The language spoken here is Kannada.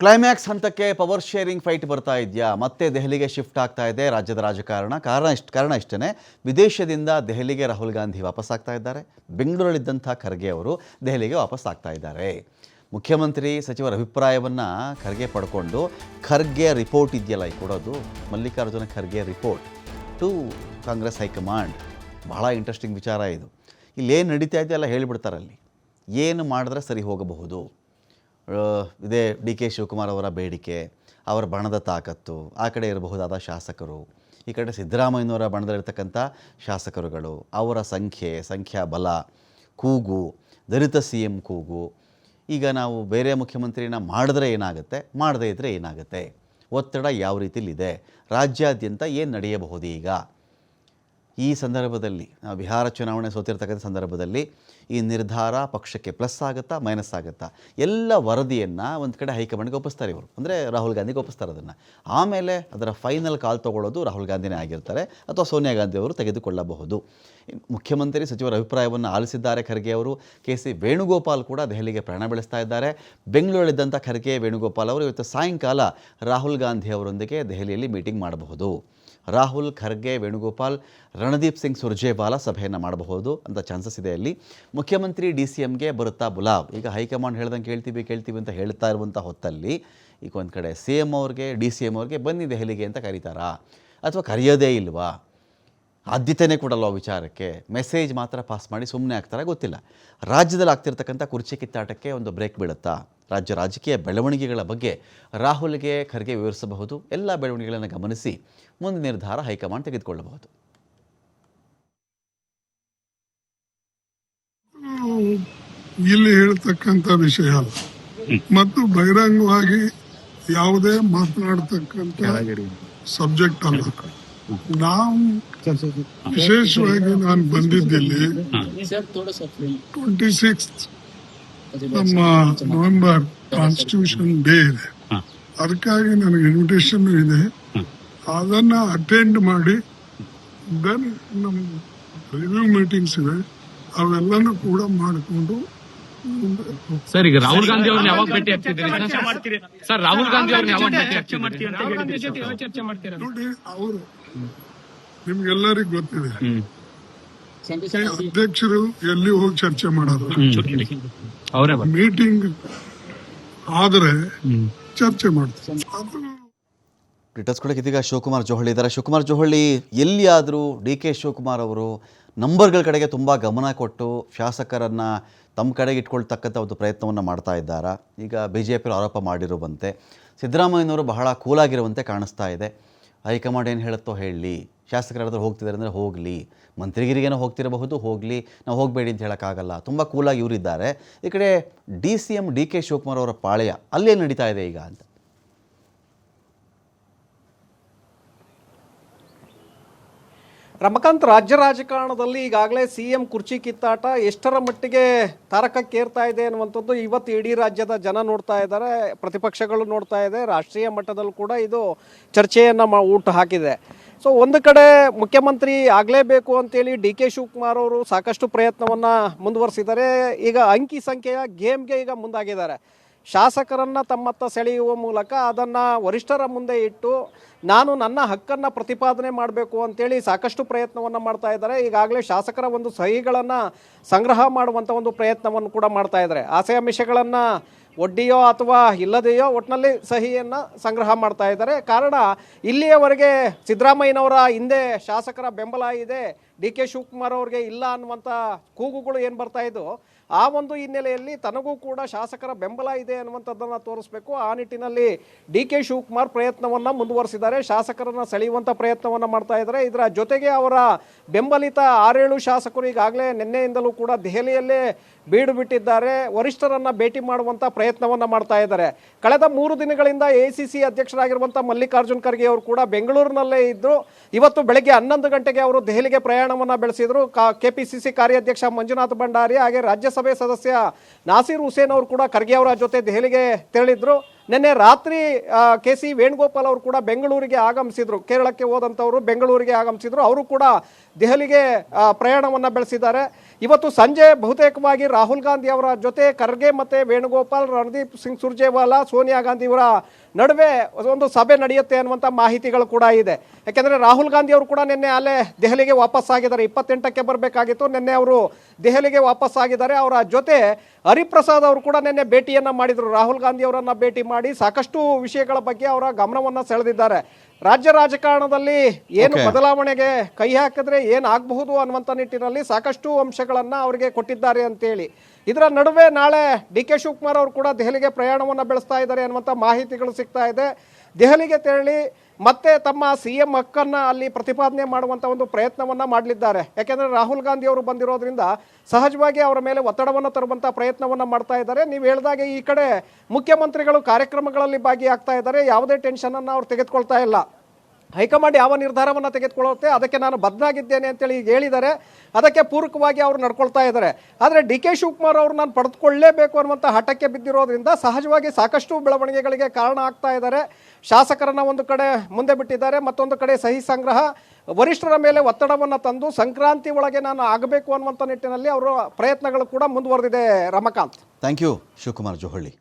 ಕ್ಲೈಮ್ಯಾಕ್ಸ್ ಹಂತಕ್ಕೆ ಪವರ್ ಶೇರಿಂಗ್ ಫೈಟ್ ಬರ್ತಾ ಇದೆಯಾ? ಮತ್ತೆ ದೆಹಲಿಗೆ ಶಿಫ್ಟ್ ಆಗ್ತಾ ಇದೆ, ರಾಜ್ಯದ ರಾಜಕಾರಣ. ಕಾರಣ ಇಷ್ಟು, ಕಾರಣ ಇಷ್ಟೇ ವಿದೇಶದಿಂದ ದೆಹಲಿಗೆ ರಾಹುಲ್ ಗಾಂಧಿ ವಾಪಸ್ ಆಗ್ತಾ ಇದ್ದಾರೆ. ಬೆಂಗಳೂರಲ್ಲಿದ್ದಂಥ ಖರ್ಗೆ ಅವರು ದೆಹಲಿಗೆ ವಾಪಸ್ ಆಗ್ತಾ ಇದ್ದಾರೆ. ಮುಖ್ಯಮಂತ್ರಿ ಸಚಿವರ ಅಭಿಪ್ರಾಯವನ್ನು ಖರ್ಗೆ ಪಡ್ಕೊಂಡು ಖರ್ಗೆ ರಿಪೋರ್ಟ್ ಇದೆಯಲ್ಲ ಈ ಕೊಡೋದು? Mallikarjuna Kharge report to Congress high command. ಬಹಳ ಇಂಟ್ರೆಸ್ಟಿಂಗ್ ವಿಚಾರ ಇದು. ಇಲ್ಲೇನು ನಡೀತಾ ಇದೆಯಲ್ಲ ಹೇಳಿಬಿಡ್ತಾರಲ್ಲಿ. ಏನು ಮಾಡಿದ್ರೆ ಸರಿ ಹೋಗಬಹುದು? ಇದೇ ಡಿ ಕೆ ಶಿವಕುಮಾರ್ ಅವರ ಬೇಡಿಕೆ, ಅವರ ಬಣದ ತಾಕತ್ತು, ಆ ಕಡೆ ಇರಬಹುದಾದ ಶಾಸಕರು, ಈ ಕಡೆ ಸಿದ್ದರಾಮಯ್ಯನವರ ಬಣದಲ್ಲಿರ್ತಕ್ಕಂಥ ಶಾಸಕರುಗಳು, ಅವರ ಸಂಖ್ಯೆ, ಸಂಖ್ಯಾ ಬಲ, ಕೂಗು, ದಲಿತ ಸಿ ಎಂ ಕೂಗು, ಈಗ ನಾವು ಬೇರೆ ಮುಖ್ಯಮಂತ್ರಿನ ಮಾಡಿದ್ರೆ ಏನಾಗುತ್ತೆ, ಮಾಡದೇ ಇದ್ದರೆ ಏನಾಗುತ್ತೆ, ಒತ್ತಡ ಯಾವ ರೀತಿಲಿದೆ, ರಾಜ್ಯಾದ್ಯಂತ ಏನು ನಡೆಯಬಹುದು ಈಗ? ಈ ಸಂದರ್ಭದಲ್ಲಿ ನಾವು ಬಿಹಾರ ಚುನಾವಣೆ ಸೋತಿರ್ತಕ್ಕಂಥ ಸಂದರ್ಭದಲ್ಲಿ ಈ ನಿರ್ಧಾರ ಪಕ್ಷಕ್ಕೆ ಪ್ಲಸ್ ಆಗುತ್ತಾ ಮೈನಸ್ ಆಗುತ್ತಾ? ಎಲ್ಲ ವರದಿಯನ್ನು ಒಂದು ಕಡೆ ಹೈಕಮಾಂಡ್ಗೆ ಒಪ್ಪಿಸ್ತಾರೆ ಇವರು. ಅಂದರೆ ರಾಹುಲ್ ಗಾಂಧಿಗೆ ಒಪ್ಪಿಸ್ತಾರೆ ಅದನ್ನು. ಆಮೇಲೆ ಅದರ ಫೈನಲ್ ಕಾಲ್ ತೊಗೊಳ್ಳೋದು ರಾಹುಲ್ ಗಾಂಧಿನೇ ಆಗಿರ್ತಾರೆ ಅಥವಾ ಸೋನಿಯಾ ಗಾಂಧಿ ಅವರು ತೆಗೆದುಕೊಳ್ಳಬಹುದು. ಮುಖ್ಯಮಂತ್ರಿ ಸಚಿವರ ಅಭಿಪ್ರಾಯವನ್ನು ಆಲಿಸಿದ್ದಾರೆ ಖರ್ಗೆ ಅವರು. ಕೆ ಸಿ ವೇಣುಗೋಪಾಲ್ ಕೂಡ ದೆಹಲಿಗೆ ಪ್ರಯಾಣ ಬೆಳೆಸ್ತಾ ಇದ್ದಾರೆ. ಬೆಂಗಳೂರಲ್ಲಿದ್ದಂಥ ಖರ್ಗೆ, ವೇಣುಗೋಪಾಲ್ ಅವರು ಇವತ್ತು ಸಾಯಂಕಾಲ ರಾಹುಲ್ ಗಾಂಧಿ ಅವರೊಂದಿಗೆ ದೆಹಲಿಯಲ್ಲಿ ಮೀಟಿಂಗ್ ಮಾಡಬಹುದು. ರಾಹುಲ್ ಖರ್ಗೆ, ವೇಣುಗೋಪಾಲ್, ರಣದೀಪ್ ಸಿಂಗ್ ಸುರ್ಜೇವಾಲಾ ಸಭೆಯನ್ನು ಮಾಡಬಹುದು ಅಂತ ಚಾನ್ಸಸ್ ಇದೆ ಅಲ್ಲಿ. ಮುಖ್ಯಮಂತ್ರಿ ಡಿ ಸಿ ಎಮ್ಗೆ ಬರುತ್ತಾ ಬುಲಾವ್. ಈಗ ಹೈಕಮಾಂಡ್ ಹೇಳ್ದಂಗೆ ಕೇಳ್ತೀವಿ ಕೇಳ್ತೀವಿ ಅಂತ ಹೇಳ್ತಾ ಇರುವಂಥ ಹೊತ್ತಲ್ಲಿ ಈಗ ಒಂದು ಕಡೆ ಸಿ ಎಂ ಅವ್ರಿಗೆ, ಡಿ ಸಿ ಎಂ ಅವ್ರಿಗೆ ಬನ್ನಿ ದೆಹಲಿಗೆ ಅಂತ ಕರೀತಾರಾ? ಅಥವಾ ಕರೆಯೋದೇ ಇಲ್ವಾ? ಆದ್ಯತೆಯೇ ಕೊಡಲ್ಲ ವಿಚಾರಕ್ಕೆ. ಮೆಸೇಜ್ ಮಾತ್ರ ಪಾಸ್ ಮಾಡಿ ಸುಮ್ಮನೆ ಆಗ್ತಾರೆ ಗೊತ್ತಿಲ್ಲ. ರಾಜ್ಯದಲ್ಲಿ ಆಗ್ತಿರ್ತಕ್ಕಂಥ ಕುರ್ಚಿ ಕಿತ್ತಾಟಕ್ಕೆ ಒಂದು ಬ್ರೇಕ್ ಬೀಳುತ್ತಾ? ರಾಜ್ಯ ರಾಜಕೀಯ ಬೆಳವಣಿಗೆಗಳ ಬಗ್ಗೆ ರಾಹುಲ್ಗೆ ಖರ್ಗೆ ವಿವರಿಸಬಹುದು. ಎಲ್ಲ ಬೆಳವಣಿಗೆಗಳನ್ನು ಗಮನಿಸಿ ಮುಂದೆ ನಿರ್ಧಾರ ಹೈಕಮಾಂಡ್ ತೆಗೆದುಕೊಳ್ಳಬಹುದು. ಇಲ್ಲಿ ಹೇಳ್ತಕ್ಕಂಥ ವಿಷಯ ಅಲ್ಲ. ಮತ್ತು ಬಹಿರಂಗವಾಗಿ ಯಾವುದೇ ಮಾತನಾಡತಕ್ಕಂಥ ಸಬ್ಜೆಕ್ಟ್ ಅಲ್ಲ. ನಾವು ವಿಶೇಷವಾಗಿ ನಾನು ಬಂದಿದ್ದಿಲ್ಲಿ ಟ್ವೆಂಟಿ ಸಿಕ್ಸ್ ನಮ್ಮ ನವೆಂಬರ್ ಕಾನ್ಸ್ಟಿಟ್ಯೂಷನ್ ಡೇ ಇದೆ. ಅದಕ್ಕಾಗಿ ನನಗೆ ಇನ್ವಿಟೇಷನ್ ಇದೆ. ಅದನ್ನ ಅಟೆಂಡ್ ಮಾಡಿ ದೆನ್ ನಮ್ಮ ರಿವ್ಯೂ ಮೀಟಿಂಗ್ಸ್ ಇದೆ. ಅವೆಲ್ಲನೂ ಕೂಡ ಮಾಡಿಕೊಂಡು ಸರ್ ಈಗ ರಾಹುಲ್ ಗಾಂಧಿ ಅವ್ರನ್ನ ಯಾವಾಗ ಭೇಟಿ ಆಗ್ತಿದ್ದೀರಿ? ಸರ್ ರಾಹುಲ್ ಗಾಂಧಿ ಅವ್ರನ್ನ ಯಾವಾಗ ಭೇಟಿ ಆಗ್ತಿದ್ದೀರಿ? ನೋಡಿ ಅವರು ನಿಮ್ಗೆಲ್ಲರಿಗೂ ಗೊತ್ತಿದೆ. ಅಧ್ಯಕ್ಷರು ಎಲ್ಲಿ ಹೋಗಿ ಚರ್ಚೆ ಮಾಡೋದು? ಅವರೇ ಮೀಟಿಂಗ್ ಆದ್ರೆ ಚರ್ಚೆ ಮಾಡ್ತಾರೆ. ಡೀಟೇಲ್ಸ್ ಕೊಡೋಕೆ ಇದೀಗ ಶಿವಕುಮಾರ್ ಜೋಹಳ್ಳಿ ಇದ್ದಾರೆ. ಶಿವಕುಮಾರ್ ಜೋಹಳ್ಳಿ, ಎಲ್ಲಿಯಾದರೂ ಡಿ ಕೆ ಶಿವಕುಮಾರ್ ಅವರು ನಂಬರ್ಗಳ ಕಡೆಗೆ ತುಂಬ ಗಮನ ಕೊಟ್ಟು ಶಾಸಕರನ್ನು ತಮ್ಮ ಕಡೆಗೆ ಇಟ್ಕೊಳ್ತಕ್ಕಂಥ ಒಂದು ಪ್ರಯತ್ನವನ್ನು ಮಾಡ್ತಾ ಇದ್ದಾರೆ? ಈಗ ಬಿ ಜೆ ಪಿಯವರು ಆರೋಪ ಮಾಡಿರುವಂತೆ ಸಿದ್ದರಾಮಯ್ಯನವರು ಬಹಳ ಕೂಲಾಗಿರುವಂತೆ ಕಾಣಿಸ್ತಾ ಇದೆ. ಹೈಕಮಾಂಡ್ ಏನು ಹೇಳುತ್ತೋ ಹೇಳಿ. ಶಾಸಕರಾದ್ರೂ ಹೋಗ್ತಿದ್ದಾರೆ ಅಂದರೆ ಹೋಗಲಿ. ಮಂತ್ರಿಗಿರಿಗೇನೋ ಹೋಗ್ತಿರಬಹುದು, ಹೋಗಲಿ. ನಾವು ಹೋಗಬೇಡಿ ಅಂತ ಹೇಳೋಕ್ಕಾಗಲ್ಲ. ತುಂಬ ಕೂಲಾಗಿ ಇವರಿದ್ದಾರೆ. ಈ ಕಡೆ D C M D K Shivakumar ಅವರ ಪಾಳೆಯ ಅಲ್ಲೇ ನಡೀತಾ ಇದೆ ಈಗ ಅಂತ? ರಮಕಾಂತ್, ರಾಜ್ಯ ರಾಜಕಾರಣದಲ್ಲಿ ಈಗಾಗಲೇ ಸಿ ಎಂ ಕುರ್ಚಿ ಕಿತ್ತಾಟ ಎಷ್ಟರ ಮಟ್ಟಿಗೆ ತಾರಕಕ್ಕೇರ್ತಾ ಇದೆ ಅನ್ನುವಂಥದ್ದು ಇವತ್ತು ಇಡೀ ರಾಜ್ಯದ ಜನ ನೋಡ್ತಾ ಇದ್ದಾರೆ, ಪ್ರತಿಪಕ್ಷಗಳು ನೋಡ್ತಾ ಇದೆ, ರಾಷ್ಟ್ರೀಯ ಮಟ್ಟದಲ್ಲೂ ಕೂಡ ಇದು ಚರ್ಚೆಯನ್ನು ಮಾ, ಊಟ ಹಾಕಿದೆ. ಸೊ ಒಂದು ಕಡೆ ಮುಖ್ಯಮಂತ್ರಿ ಆಗಲೇಬೇಕು ಅಂತೇಳಿ ಡಿ ಕೆ ಶಿವಕುಮಾರ್ ಅವರು ಸಾಕಷ್ಟು ಪ್ರಯತ್ನವನ್ನು ಮುಂದುವರಿಸಿದ್ದಾರೆ. ಈಗ ಅಂಕಿ ಸಂಖ್ಯೆಯ ಗೇಮ್ಗೆ ಈಗ ಮುಂದಾಗಿದ್ದಾರೆ. ಶಾಸಕರನ್ನ ತಮ್ಮತ್ತ ಸೆಳೆಯುವ ಮೂಲಕ ಅದನ್ನು ವರಿಷ್ಠರ ಮುಂದೆ ಇಟ್ಟು ನಾನು ನನ್ನ ಹಕ್ಕನ್ನು ಪ್ರತಿಪಾದನೆ ಮಾಡಬೇಕು ಅಂತೇಳಿ ಸಾಕಷ್ಟು ಪ್ರಯತ್ನವನ್ನು ಮಾಡ್ತಾ ಇದ್ದಾರೆ. ಈಗಾಗಲೇ ಶಾಸಕರ ಒಂದು ಸಹಿಗಳನ್ನು ಸಂಗ್ರಹ ಮಾಡುವಂಥ ಒಂದು ಪ್ರಯತ್ನವನ್ನು ಕೂಡ ಮಾಡ್ತಾ ಇದ್ದಾರೆ. ಆಸೆ ಆಮಿಷಗಳನ್ನು ಒಡ್ಡಿಯೋ ಅಥವಾ ಇಲ್ಲದೆಯೋ ಒಟ್ಟಿನಲ್ಲಿ ಸಹಿಯನ್ನು ಸಂಗ್ರಹ ಮಾಡ್ತಾ ಇದ್ದಾರೆ. ಕಾರಣ ಇಲ್ಲಿಯವರೆಗೆ ಸಿದ್ದರಾಮಯ್ಯನವರ ಹಿಂದೆ ಶಾಸಕರ ಬೆಂಬಲ ಇದೆ. ಡಿ ಕೆ ಶಿವಕುಮಾರ್ ಅವ್ರಿಗೆ ಇಲ್ಲ ಅನ್ನುವಂಥ ಕೂಗುಗಳು ಏನು ಬರ್ತಾ ಆ ಒಂದು ಹಿನ್ನೆಲೆಯಲ್ಲಿ ತನಗೂ ಕೂಡ ಶಾಸಕರ ಬೆಂಬಲ ಇದೆ ಅನ್ನುವಂಥದ್ದನ್ನು ತೋರಿಸಬೇಕು. ಆ ನಿಟ್ಟಿನಲ್ಲಿ ಡಿ ಕೆ ಶಿವಕುಮಾರ್ ಪ್ರಯತ್ನವನ್ನು ಮುಂದುವರಿಸಿದ್ದಾರೆ. ಶಾಸಕರನ್ನು ಸೆಳೆಯುವಂಥ ಪ್ರಯತ್ನವನ್ನು ಮಾಡ್ತಾ ಇದ್ದಾರೆ. ಇದರ ಜೊತೆಗೆ ಅವರ ಬೆಂಬಲಿತ ಆರೇಳು ಶಾಸಕರು ಈಗಾಗಲೇ ನಿನ್ನೆಯಿಂದಲೂ ಕೂಡ ದೆಹಲಿಯಲ್ಲೇ ಬೀಡು ಬಿಟ್ಟಿದ್ದಾರೆ. ವರಿಷ್ಠರನ್ನು ಭೇಟಿ ಮಾಡುವಂಥ ಪ್ರಯತ್ನವನ್ನು ಮಾಡ್ತಾ ಇದ್ದಾರೆ. ಕಳೆದ ಮೂರು ದಿನಗಳಿಂದ ಎ ಸಿ ಸಿ ಅಧ್ಯಕ್ಷರಾಗಿರುವಂಥ ಮಲ್ಲಿಕಾರ್ಜುನ್ ಖರ್ಗೆ ಅವರು ಕೂಡ ಬೆಂಗಳೂರಿನಲ್ಲೇ ಇದ್ದರು ಇವತ್ತು ಬೆಳಗ್ಗೆ ಹನ್ನೊಂದು ಗಂಟೆಗೆ ಅವರು ದೆಹಲಿಗೆ ಪ್ರಯಾಣವನ್ನು ಬೆಳೆಸಿದರು. ಕಾ ಕೆ ಪಿ ಸಿ ಸಿ ಕಾರ್ಯಾಧ್ಯಕ್ಷ ಮಂಜುನಾಥ್ ಭಂಡಾರಿ ಹಾಗೆ ರಾಜ್ಯಸಭೆ ಸದಸ್ಯ ನಾಸೀರ್ ಹುಸೇನ್ ಅವರು ಕೂಡ ಖರ್ಗೆ ಅವರ ಜೊತೆ ದೆಹಲಿಗೆ ತೆರಳಿದ್ರು. ನಿನ್ನೆ ರಾತ್ರಿ ಕೆ ಸಿ ವೇಣುಗೋಪಾಲ್ ಅವರು ಕೂಡ ಬೆಂಗಳೂರಿಗೆ ಆಗಮಿಸಿದ್ರು. ಕೇರಳಕ್ಕೆ ಹೋದಂಥವರು ಬೆಂಗಳೂರಿಗೆ ಆಗಮಿಸಿದ್ರು. ಅವರು ಕೂಡ ದೆಹಲಿಗೆ ಪ್ರಯಾಣವನ್ನು ಬೆಳೆಸಿದ್ದಾರೆ. ಇವತ್ತು ಸಂಜೆ ಬಹುತೇಕವಾಗಿ ರಾಹುಲ್ ಗಾಂಧಿ ಅವರ ಜೊತೆ ಖರ್ಗೆ ಮತ್ತು ವೇಣುಗೋಪಾಲ್, ರಣದೀಪ್ ಸಿಂಗ್ ಸುರ್ಜೇವಾಲಾ, ಸೋನಿಯಾ ಗಾಂಧಿ ಅವರ ನಡುವೆ ಒಂದು ಸಭೆ ನಡೆಯುತ್ತೆ ಅನ್ನುವಂಥ ಮಾಹಿತಿಗಳು ಕೂಡ ಇದೆ. ಯಾಕೆಂದರೆ ರಾಹುಲ್ ಗಾಂಧಿ ಅವರು ಕೂಡ ನಿನ್ನೆ ಅಲ್ಲೇ ದೆಹಲಿಗೆ ವಾಪಸ್ ಆಗಿದ್ದಾರೆ. ಇಪ್ಪತ್ತೆಂಟಕ್ಕೆ ಬರಬೇಕಾಗಿತ್ತು. ನಿನ್ನೆ ಅವರು ದೆಹಲಿಗೆ ವಾಪಸ್ ಆಗಿದ್ದಾರೆ. ಅವರ ಜೊತೆ ಹರಿಪ್ರಸಾದ್ ಅವರು ಕೂಡ ನಿನ್ನೆ ಭೇಟಿಯನ್ನು ಮಾಡಿದರು. ರಾಹುಲ್ ಗಾಂಧಿ ಅವರನ್ನು ಭೇಟಿ ಮಾಡಿ ಸಾಕಷ್ಟು ವಿಷಯಗಳ ಬಗ್ಗೆ ಅವರ ಗಮನವನ್ನ ಸೆಳೆದಿದ್ದಾರೆ. ರಾಜ್ಯ ರಾಜಕಾರಣದಲ್ಲಿ ಏನು ಬದಲಾವಣೆಗೆ ಕೈ ಹಾಕಿದ್ರೆ ಏನಾಗಬಹುದು ಅನ್ನುವಂಥ ನಿಟ್ಟಿನಲ್ಲಿ ಸಾಕಷ್ಟು ಅಂಶಗಳನ್ನು ಅವರಿಗೆ ಕೊಟ್ಟಿದ್ದಾರೆ ಅಂತೇಳಿ. ಇದರ ನಡುವೆ ನಾಳೆ ಡಿ ಕೆ ಶಿವಕುಮಾರ್ ಅವರು ಕೂಡ ದೆಹಲಿಗೆ ಪ್ರಯಾಣವನ್ನು ಬೆಳೆಸ್ತಾ ಇದ್ದಾರೆ ಅನ್ನುವಂಥ ಮಾಹಿತಿಗಳು ಸಿಗ್ತಾ ಇದೆ. ದೆಹಲಿಗೆ ತೆರಳಿ ಮತ್ತೆ ತಮ್ಮ ಸಿ ಎಂ ಹಕ್ಕನ್ನ ಅಲ್ಲಿ ಪ್ರತಿಪಾದನೆ ಮಾಡುವಂತ ಒಂದು ಪ್ರಯತ್ನವನ್ನ ಮಾಡಲಿದ್ದಾರೆ. ಯಾಕೆಂದರೆ ರಾಹುಲ್ ಗಾಂಧಿ ಅವರು ಬಂದಿರೋದ್ರಿಂದ ಸಹಜವಾಗಿ ಅವರ ಮೇಲೆ ಒತ್ತಡವನ್ನು ತರುವಂತ ಪ್ರಯತ್ನವನ್ನ ಮಾಡ್ತಾ ಇದ್ದಾರೆ. ನೀವು ಹೇಳಿದಾಗೆ ಈ ಕಡೆ ಮುಖ್ಯಮಂತ್ರಿಗಳು ಕಾರ್ಯಕ್ರಮಗಳಲ್ಲಿ ಭಾಗಿಯಾಗ್ತಾ ಇದ್ದಾರೆ. ಯಾವುದೇ ಟೆನ್ಷನನ್ನು ಅವ್ರು ತೆಗೆದುಕೊಳ್ತಾ ಇಲ್ಲ. ಹೈಕಮಾಂಡ್ ಯಾವ ನಿರ್ಧಾರವನ್ನು ತೆಗೆದುಕೊಳ್ಳುತ್ತೆ? ಅದಕ್ಕೆ ನಾನು ಬದ್ಧನಾಗಿದ್ದೇನೆ ಅಂತೇಳಿ ಈಗ ಹೇಳಿದ್ದಾರೆ. ಅದಕ್ಕೆ ಪೂರಕವಾಗಿ ಅವರು ನಡ್ಕೊಳ್ತಾ ಇದ್ದಾರೆ. ಆದರೆ ಡಿ ಕೆ ಶಿವಕುಮಾರ್ ಅವರು ನಾನು ಪಡೆದುಕೊಳ್ಳಲೇಬೇಕು ಅನ್ನುವಂಥ ಹಠಕ್ಕೆ ಬಿದ್ದಿರೋದ್ರಿಂದ ಸಹಜವಾಗಿ ಸಾಕಷ್ಟು ಬೆಳವಣಿಗೆಗಳಿಗೆ ಕಾರಣ ಆಗ್ತಾ ಇದ್ದಾರೆ. ಶಾಸಕರನ್ನು ಒಂದು ಕಡೆ ಮುಂದೆ ಬಿಟ್ಟಿದ್ದಾರೆ, ಮತ್ತೊಂದು ಕಡೆ ಸಹಿ ಸಂಗ್ರಹ. ವರಿಷ್ಠರ ಮೇಲೆ ಒತ್ತಡವನ್ನು ತಂದು ಸಂಕ್ರಾಂತಿ ಒಳಗೆ ನಾನು ಆಗಬೇಕು ಅನ್ನುವಂಥ ನಿಟ್ಟಿನಲ್ಲಿ ಅವರ ಪ್ರಯತ್ನಗಳು ಕೂಡ ಮುಂದುವರೆದಿದೆ. Ramakant. Thank you Shivakumar Johalli.